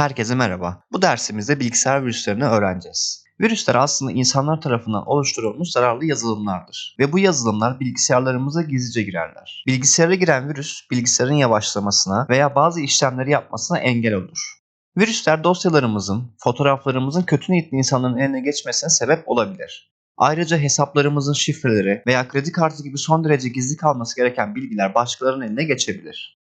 Herkese merhaba. Bu dersimizde bilgisayar virüslerini öğreneceğiz. Virüsler aslında insanlar tarafından oluşturulmuş zararlı yazılımlardır ve bu yazılımlar bilgisayarlarımıza gizlice girerler. Bilgisayara giren virüs bilgisayarın yavaşlamasına veya bazı işlemleri yapmasına engel olur. Virüsler dosyalarımızın, fotoğraflarımızın kötü niyetli insanların eline geçmesine sebep olabilir. Ayrıca hesaplarımızın şifreleri veya kredi kartı gibi son derece gizli kalması gereken bilgiler başkalarının eline geçebilir.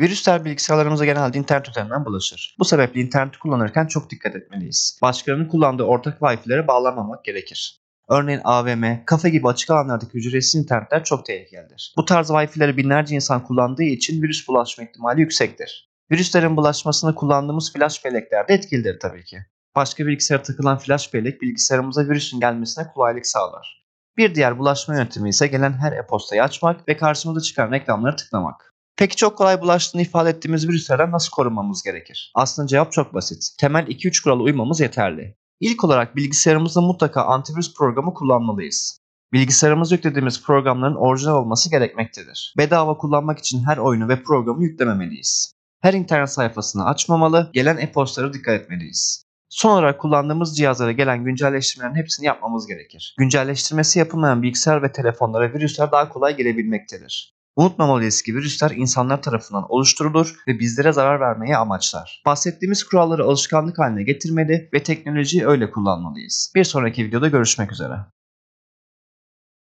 Virüsler bilgisayarlarımıza genelde internet üzerinden bulaşır. Bu sebeple interneti kullanırken çok dikkat etmeliyiz. Başkalarının kullandığı ortak Wi-Fi'lere bağlanmamak gerekir. Örneğin AVM, kafe gibi açık alanlardaki ücretsiz internetler çok tehlikelidir. Bu tarz Wi-Fi'leri binlerce insan kullandığı için virüs bulaşma ihtimali yüksektir. Virüslerin bulaşmasını kullandığımız flash bellekler de etkilidir tabii ki. Başka bilgisayara takılan flash bellek bilgisayarımıza virüsün gelmesine kolaylık sağlar. Bir diğer bulaşma yöntemi ise gelen her e-postayı açmak ve karşımıza çıkan reklamları tıklamak. Peki çok kolay bulaştığını ifade ettiğimiz virüslerden nasıl korunmamız gerekir? Aslında cevap çok basit. Temel 2-3 kurala uymamız yeterli. İlk olarak bilgisayarımızda mutlaka antivirüs programı kullanmalıyız. Bilgisayarımıza yüklediğimiz programların orijinal olması gerekmektedir. Bedava kullanmak için her oyunu ve programı yüklememeliyiz. Her internet sayfasını açmamalı, gelen e-postalara dikkat etmeliyiz. Son olarak kullandığımız cihazlara gelen güncelleştirmelerin hepsini yapmamız gerekir. Güncelleştirmesi yapılmayan bilgisayar ve telefonlara virüsler daha kolay gelebilmektedir. Unutmamalıyız ki virüsler insanlar tarafından oluşturulur ve bizlere zarar vermeyi amaçlar. Bahsettiğimiz kuralları alışkanlık haline getirmeli ve teknolojiyi öyle kullanmalıyız. Bir sonraki videoda görüşmek üzere.